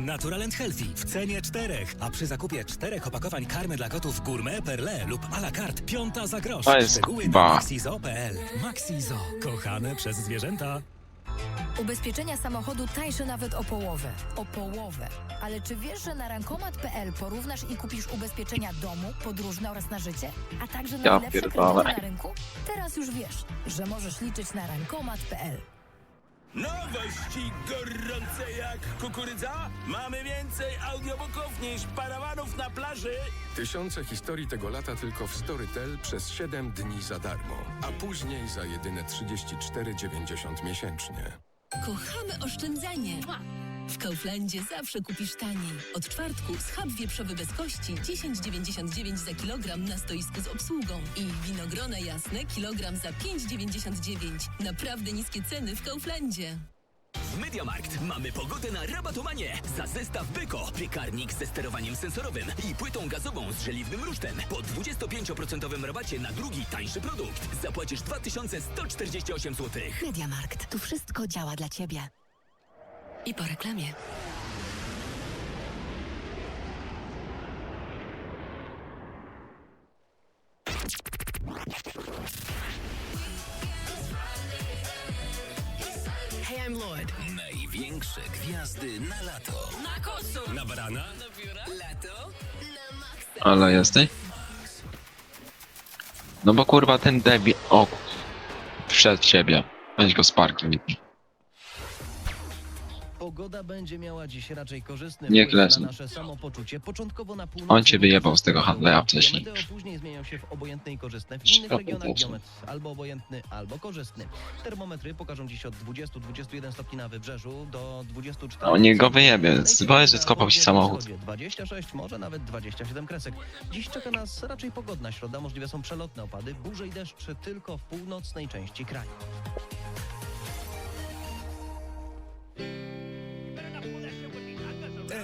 Natural and Healthy w cenie czterech, a przy zakupie czterech opakowań karmy dla kotów Gourmet, Perle lub à la carte piąta za grosz. To jest Szczegóły na maxizo.pl. Maxizo, kochane przez zwierzęta. Ubezpieczenia samochodu tańsze nawet o połowę. O połowę. Ale czy wiesz, że na rankomat.pl porównasz i kupisz ubezpieczenia domu, podróżne oraz na życie? A także Ja najlepsze pierdolę. kredyty na rynku? Teraz już wiesz, że możesz liczyć na rankomat.pl. Nowości gorące jak kukurydza? Mamy więcej audiobooków niż parawanów na plaży. Tysiące historii tego lata tylko w Storytel przez 7 dni za darmo, a później za jedyne 34,90 miesięcznie. Kochamy oszczędzanie. W Kauflandzie zawsze kupisz taniej. Od czwartku schab wieprzowy bez kości 10,99 za kilogram na stoisku z obsługą. I winogrona jasne kilogram za 5,99. Naprawdę niskie ceny w Kauflandzie. W Mediamarkt mamy pogodę na rabatomanie. Za zestaw Byko, piekarnik ze sterowaniem sensorowym i płytą gazową z żeliwnym rusztem. Po 25% rabacie na drugi, tańszy produkt. Zapłacisz 2148 zł. Mediamarkt. Tu wszystko działa dla Ciebie. I po reklamie. Hey, I'm Lord. Największe gwiazdy na lato. Na kosu. Na barana? Lato? Ale jesteś? No bo kurwa ten debil... O, wszedł w ciebie. Weź go z parkiem. Pogoda będzie miała dziś raczej korzystny Nie wpływ na klesnę. nasze samopoczucie. Początkowo na północy... On cię wyjebał z tego handlera wcześniej. Meteo później zmienią się w obojętne i korzystne. W innych regionach biometr albo obojętny, albo korzystny. Termometry pokażą dziś od 20-21 stopni na wybrzeżu do 24... O, niech go wyjebie. Boję, że na skopał ci samochód. wschodzie 26, może nawet 27 kresek. Dziś czeka nas raczej pogodna środa. Możliwe są przelotne opady, burze i deszcze tylko w północnej części kraju.